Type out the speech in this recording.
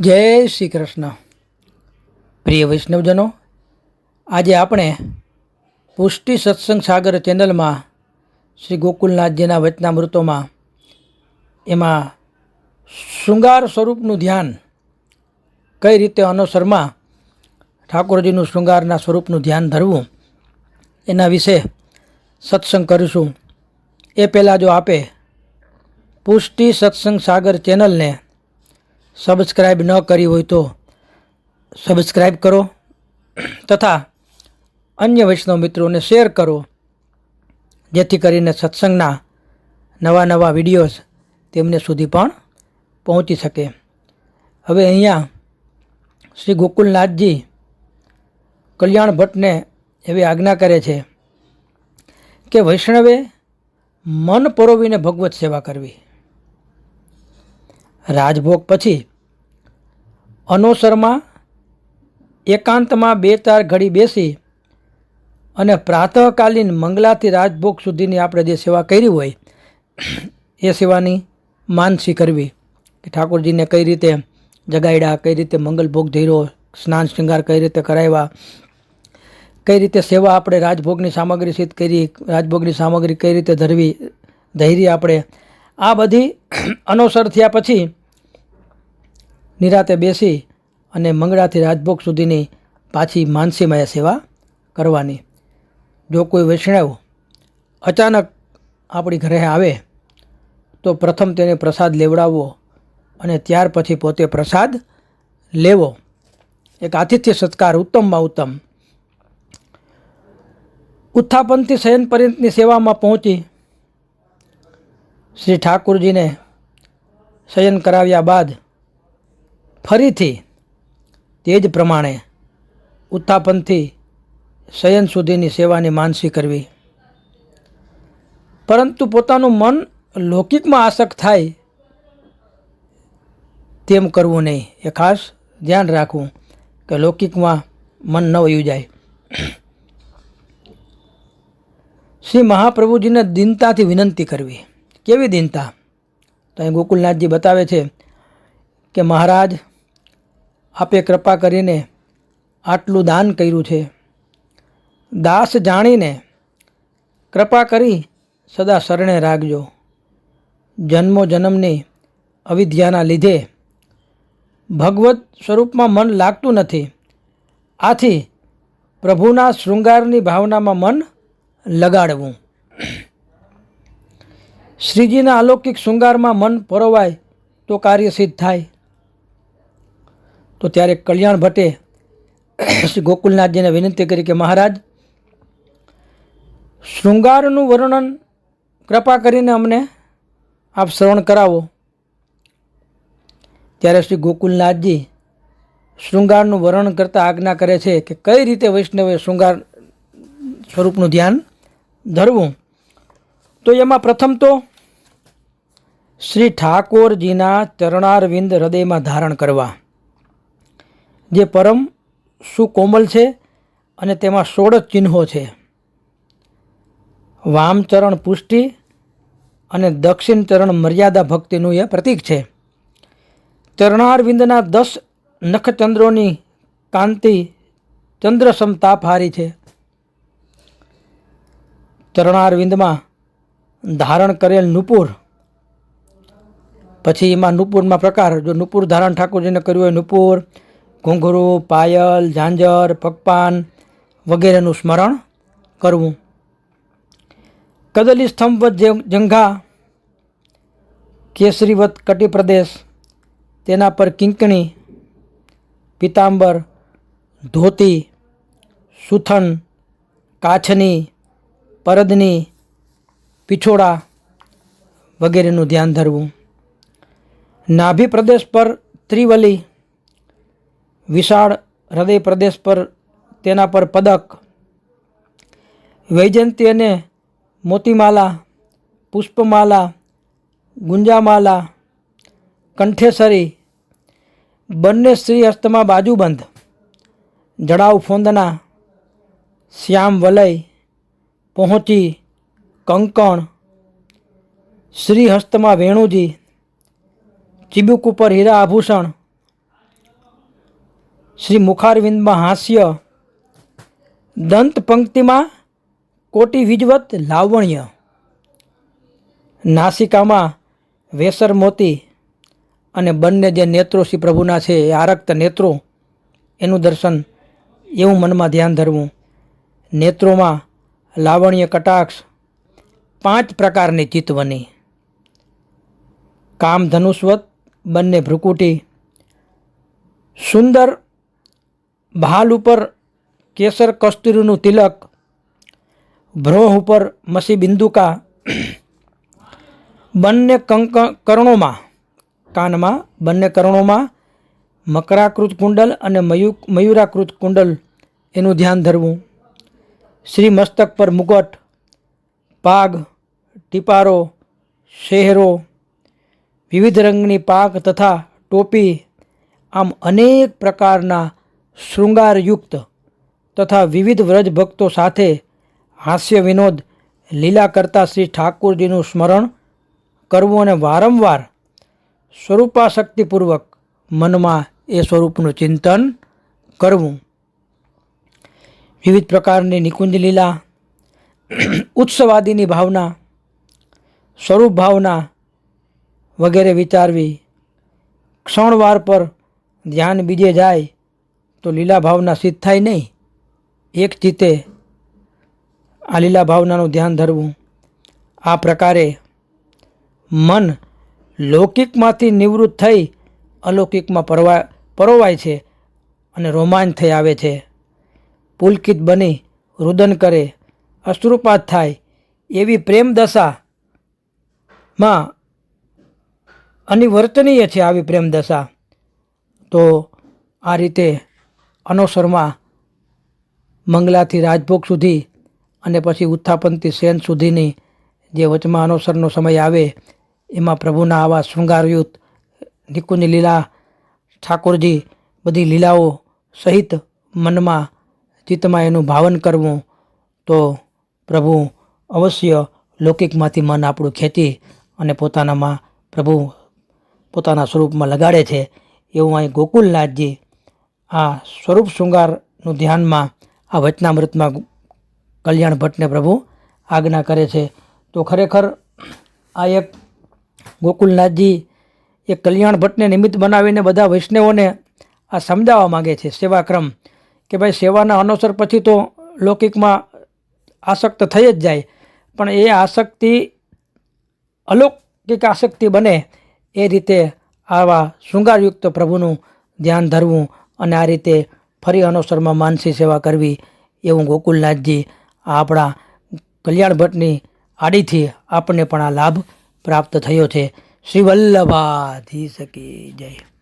જય શ્રી કૃષ્ણ. પ્રિય વૈષ્ણવજનો, આજે આપણે પુષ્ટિ સત્સંગ સાગર ચેનલમાં શ્રી ગોકુલનાથજીના વચનામૃતોમાં એમાં શૃંગાર સ્વરૂપનું ધ્યાન કઈ રીતે અનુસરમાં ઠાકોરજીનું શૃંગારના સ્વરૂપનું ધ્યાન ધરવું એના વિશે સત્સંગ કરીશું. એ પહેલાં જો આપે પુષ્ટિ સત્સંગ સાગર ચેનલને સબસ્ક્રાઈબ ન કરી હોય તો સબસ્ક્રાઈબ કરો તથા અન્ય વૈષ્ણવ મિત્રોને શેર કરો, જેથી કરીને સત્સંગના નવા નવા વિડીયોઝ તેમને સુધી પણ પહોંચી શકે. હવે અહીંયા શ્રી ગોકુલનાથજી કલ્યાણ ભટ્ટને એવી આજ્ઞા કરે છે કે વૈષ્ણવે મન પરોવીને ભગવત સેવા કરવી. રાજભોગ પછી અનોસરમાં એકાંતમાં બે ચાર ઘડી બેસી અને પ્રાતઃકાલીન મંગલાથી રાજભોગ સુધીની આપણે જે સેવા કરી હોય, એ સેવાની માનસી કરવી કે ઠાકોરજીને કઈ રીતે જગાડ્યા કઈ રીતે મંગલભોગ ધીરો, સ્નાન શૃંગાર કઈ રીતે કરાવ્યા કઈ રીતે સેવા આપણે રાજભોગની સામગ્રી સિદ્ધ કરી, રાજભોગની સામગ્રી કઈ રીતે ધરવી, ધૈર્ય આપણે, આ બધી અનોસર થયા પછી નિરાતે બેસી અને મંગળાથી રાજભોગ સુધીની પાછી માનસીમય સેવા કરવાની. જો કોઈ વૈષ્ણવ અચાનક આપણી ઘરે આવે, તો પ્રથમ તેને પ્રસાદ લેવડાવવો અને ત્યાર પછી પોતે પ્રસાદ લેવો. એક આતિથ્ય સત્કાર ઉત્તમમાં ઉત્તમ. ઉત્થાપનથી શયન પર્યંતની સેવામાં પહોંચી શ્રી ઠાકુરજીને શયન કરાવ્યા બાદ ફરીથી તે જ પ્રમાણે ઉત્થાપનથી શયન સુધીની સેવાની માનસી કરવી. પરંતુ પોતાનું મન લૌકિકમાં આસક્ત થાય તેમ કરવું નહીં. એ ખાસ ધ્યાન રાખવું કે લૌકિકમાં મન ન વયું જાય. શ્રી મહાપ્રભુજીને દીનતાથી વિનંતી કરવી. કેવી દીનતા? તો અહીં ગોકુલનાથજી બતાવે છે કે મહારાજ આપે કૃપા કરીને આટલું દાન કર્યું છે. દાસ જાણીને કૃપા કરી સદા શરણે રાખજો. જન્મો જન્મની અવિદ્યાના લીધે ભગવત સ્વરૂપમાં મન લાગતું નથી. આથી પ્રભુના શૃંગારની ભાવનામાં મન લગાડવું. શ્રીજીના અલૌકિક શૃંગારમાં મન પરોવાય તો કાર્ય સિદ્ધ થાય. તો ત્યારે કલ્યાણ ભટ્ટે શ્રી ગોકુલનાથજીને વિનંતી કરી કે મહારાજ, શૃંગારનું વર્ણન કૃપા કરીને અમને આપ શ્રવણ કરાવો. ત્યારે શ્રી ગોકુલનાથજી શૃંગારનું વર્ણન કરતાં આજ્ઞા કરે છે કે કઈ રીતે વૈષ્ણવે શૃંગાર સ્વરૂપનું ધ્યાન ધરવું. તો એમાં પ્રથમ તો શ્રી ઠાકોરજીના ચરણારવિંદ હૃદયમાં ધારણ કરવા. જે પરમ સુકોમલ છે અને તેમાં સોળ ચિહ્નો છે. વામ ચરણ પુષ્ટિ અને દક્ષિણ ચરણ મર્યાદા ભક્તિનું એ પ્રતીક છે. ચરણારવિંદના દસ નખચંદ્રોની કાંતિ ચંદ્રસમ તાપહારી છે. ચરણારવિંદમાં ધારણ કરેલ નુપુર, પછી એમાં નુપુરમાં પ્રકાર, જો નુપુર ધારણ ઠાકોરજીને કર્યું હોય નુપુર ઘૂંઘરું, પાયલ, ઝાંઝર, પગપાન વગેરેનું સ્મરણ કરવું. કદલી સ્તંભવત જંઘા, કેસરીવત કટી પ્રદેશ, તેના પર કિંકણી, પિતાંબર, ધોતી, સુથન, કાછની, પરદની, પિછોડા વગેરેનું ધ્યાન ધરવું. નાભી પ્રદેશ પર ત્રિવલી વિશાળ હૃદય પ્રદેશ પર તેના પર પદક. વૈજયંતી અને મોતીમાલા, પુષ્પમાલા, ગુંજામાલા, કંઠેસરી, બંને શ્રી હસ્તમાં બાજુબંધ. જડાવ ફોંદના, શ્યામ વલય, પહોંચી, કંકણ, શ્રીહસ્તમાં વેણુજી, ચીબુક ઉપર હીરા આભૂષણ શ્રી મુખારવિંદમાં હાસ્ય દંત પંક્તિમાં કોટી વિજવત લાવણ્ય. નાસિકામાં વેસર મોતી અને બંને જે નેત્રો શ્રી પ્રભુના છે, એ આરક્ત નેત્રો, એનું દર્શન એવું મનમાં ધ્યાન ધરવું. નેત્રોમાં લાવણ્ય કટાક્ષ પાંચ પ્રકારની ચિત્વની કામ ધનુષ્વત બંને ભ્રુકુટી, સુંદર ભાલ ઉપર કેસર કસ્તુરીનું તિલક, ભ્રોહ ઉપર મસી બિંદુકા, બંને કંક, કર્ણોમાં, કાનમાં બંને કર્ણોમાં મકરાકૃત કુંડલ અને મયુ, મયુરાકૃત કુંડલ એનું ધ્યાન ધરવું. શ્રી મસ્તક પર મુગટ, પાગ, ટીપારો, શહેરો, વિવિધ રંગની પાક તથા ટોપી, આમ અનેક પ્રકારના શૃંગારયુક્ત તથા વિવિધ વ્રજ ભક્તો સાથે હાસ્ય વિનોદ, લીલા કરતા શ્રી ઠાકુરજીનું સ્મરણ કરવું અને વારંવાર સ્વરૂપાશક્તિપૂર્વક મનમાં એ સ્વરૂપનું ચિંતન કરવું. વિવિધ પ્રકારની નિકુંજ લીલા, ઉત્સવાદીની ભાવના, સ્વરૂપ ભાવના વગેરે વિચારવી ક્ષણવાર પર ધ્યાન બીજે જાય તો લીલા ભાવના સિદ્ધ થાય નહીં. એક ચિત્તે આ લીલા ભાવનાનું ધ્યાન ધરવું. આ પ્રકારે મન લૌકિકમાંથી નિવૃત્ત થઈ અલૌકિકમાં પરવા, પરોવાય છે અને રોમાંચ થઈ આવે છે. પુલકિત બની રુદન કરે, અશ્રુપાત થાય એવી પ્રેમ દશામાં અનિવર્તનીય છે આવી પ્રેમ દશા. તો આ રીતે અનોસરમાં મંગલાથી રાજભોગ સુધી અને પછી ઉત્થાપનથી સેન સુધીની જે વચમાં અનોસરનો સમય આવે, એમાં પ્રભુના આવા શૃંગારયુત નિકુંજ લીલા ઠાકોરજી બધી લીલાઓ સહિત મનમાં ચિત્તમાં એનું ભાવન કરવું તો પ્રભુ અવશ્ય લૌકિકમાંથી મન આપણું ખેંચી અને પોતાનામાં પ્રભુ પોતાના સ્વરૂપમાં લગાડે છે. એવું અહીં ગોકુલનાથજી આ સ્વરૂપ શૃંગારનું ધ્યાનમાં આ વચનામૃતમાં કલ્યાણ ભટ્ટને પ્રભુ આજ્ઞા કરે છે. તો ખરેખર આ એક ગોકુલનાથજી એ કલ્યાણ ભટ્ટને નિમિત્ત બનાવીને બધા વૈષ્ણવોને આ સમજાવવા માગે છે સેવાક્રમ કે ભાઈ સેવાના અનુસર પછી તો લૌકિકમાં આસક્ત થઈ જ જાય, પણ એ આસક્તિ, અલૌકિક આસક્તિ બને એ રીતે આવા શૃંગારયુક્ત પ્રભુનું ધ્યાન ધરવું અને આ રીતે ફરી અનુસરમાં માનસી સેવા કરવી એવું ગોકુલનાથજી આ આપણા કલ્યાણ ભટ્ટની આડીથી આપણને પણ આ લાભ પ્રાપ્ત થયો છે. શ્રી વલ્લભાધી શકી જય.